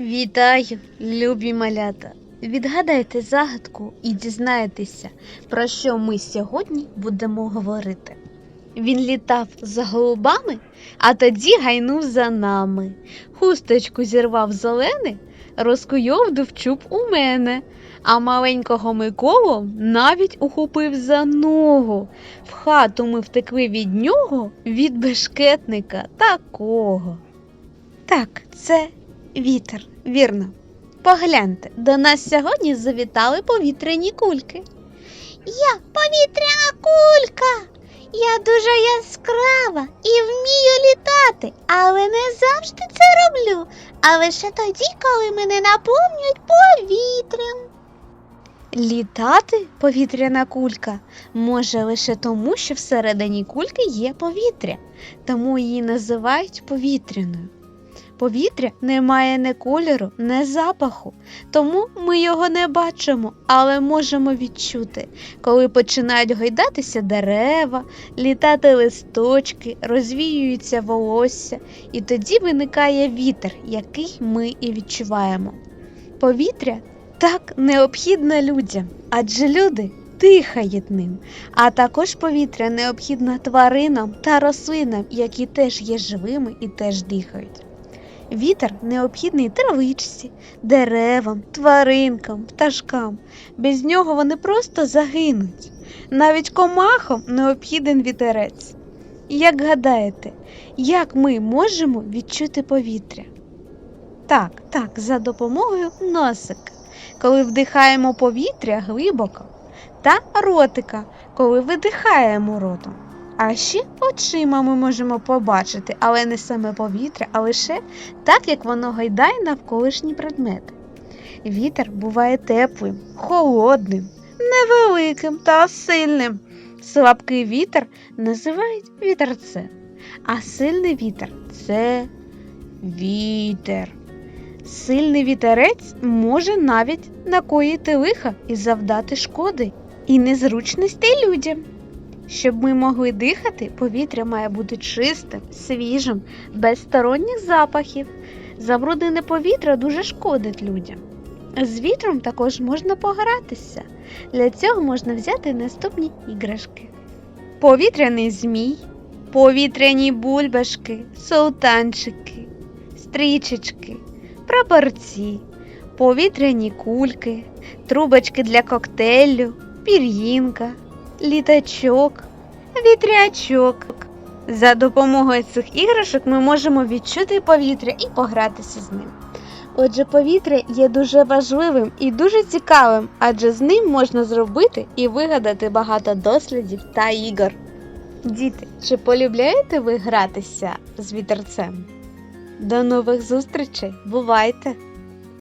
Вітаю, любі малята! Відгадайте загадку і дізнаєтеся, про що ми сьогодні будемо говорити. Він літав за голубами, а тоді гайнув за нами. Хусточку зірвав зелене, розкуйовдив чуб у мене, а маленького Миколу навіть ухопив за ногу. В хату ми втекли від нього, від бешкетника такого. Так, це Вітер, вірно. Погляньте, до нас сьогодні завітали повітряні кульки. Я повітряна кулька. Я дуже яскрава і вмію літати, але не завжди це роблю, а лише тоді, коли мене наповнюють повітрям. Літати повітряна кулька може лише тому, що всередині кульки є повітря, тому її називають повітряною. Повітря не має ні кольору, ні запаху, тому ми його не бачимо, але можемо відчути, коли починають гойдатися дерева, літати листочки, розвіюється волосся, і тоді виникає вітер, який ми і відчуваємо. Повітря так необхідне людям, адже люди дихають ним, а також повітря необхідне тваринам та рослинам, які теж є живими і теж дихають. Вітер необхідний травичці, деревам, тваринкам, пташкам. Без нього вони просто загинуть. Навіть комахам необхіден вітерець. Як гадаєте, як ми можемо відчути повітря? Так, так, за допомогою носика, коли вдихаємо повітря глибоко, та ротика, коли видихаємо ротом. А ще очима ми можемо побачити, але не саме повітря, а лише так, як воно гайдає навколишні предмети. Вітер буває теплим, холодним, невеликим та сильним. Слабкий вітер називають вітерцем, а сильний вітер це вітер. Сильний вітерець може навіть накоїти лиха і завдати шкоди і незручностей людям. Щоб ми могли дихати, повітря має бути чистим, свіжим, без сторонніх запахів. Забруднене повітря дуже шкодить людям. З вітром також можна погратися. Для цього можна взяти наступні іграшки: повітряний змій, повітряні бульбашки, султанчики, стрічечки, прапорці, повітряні кульки, трубочки для коктейлю, пір'їнка літачок, вітрячок. За допомогою цих іграшок ми можемо відчути повітря і погратися з ним. Отже, повітря є дуже важливим і дуже цікавим, адже з ним можна зробити і вигадати багато дослідів та ігор. Діти, чи полюбляєте ви гратися з вітерцем? До нових зустрічей! Бувайте!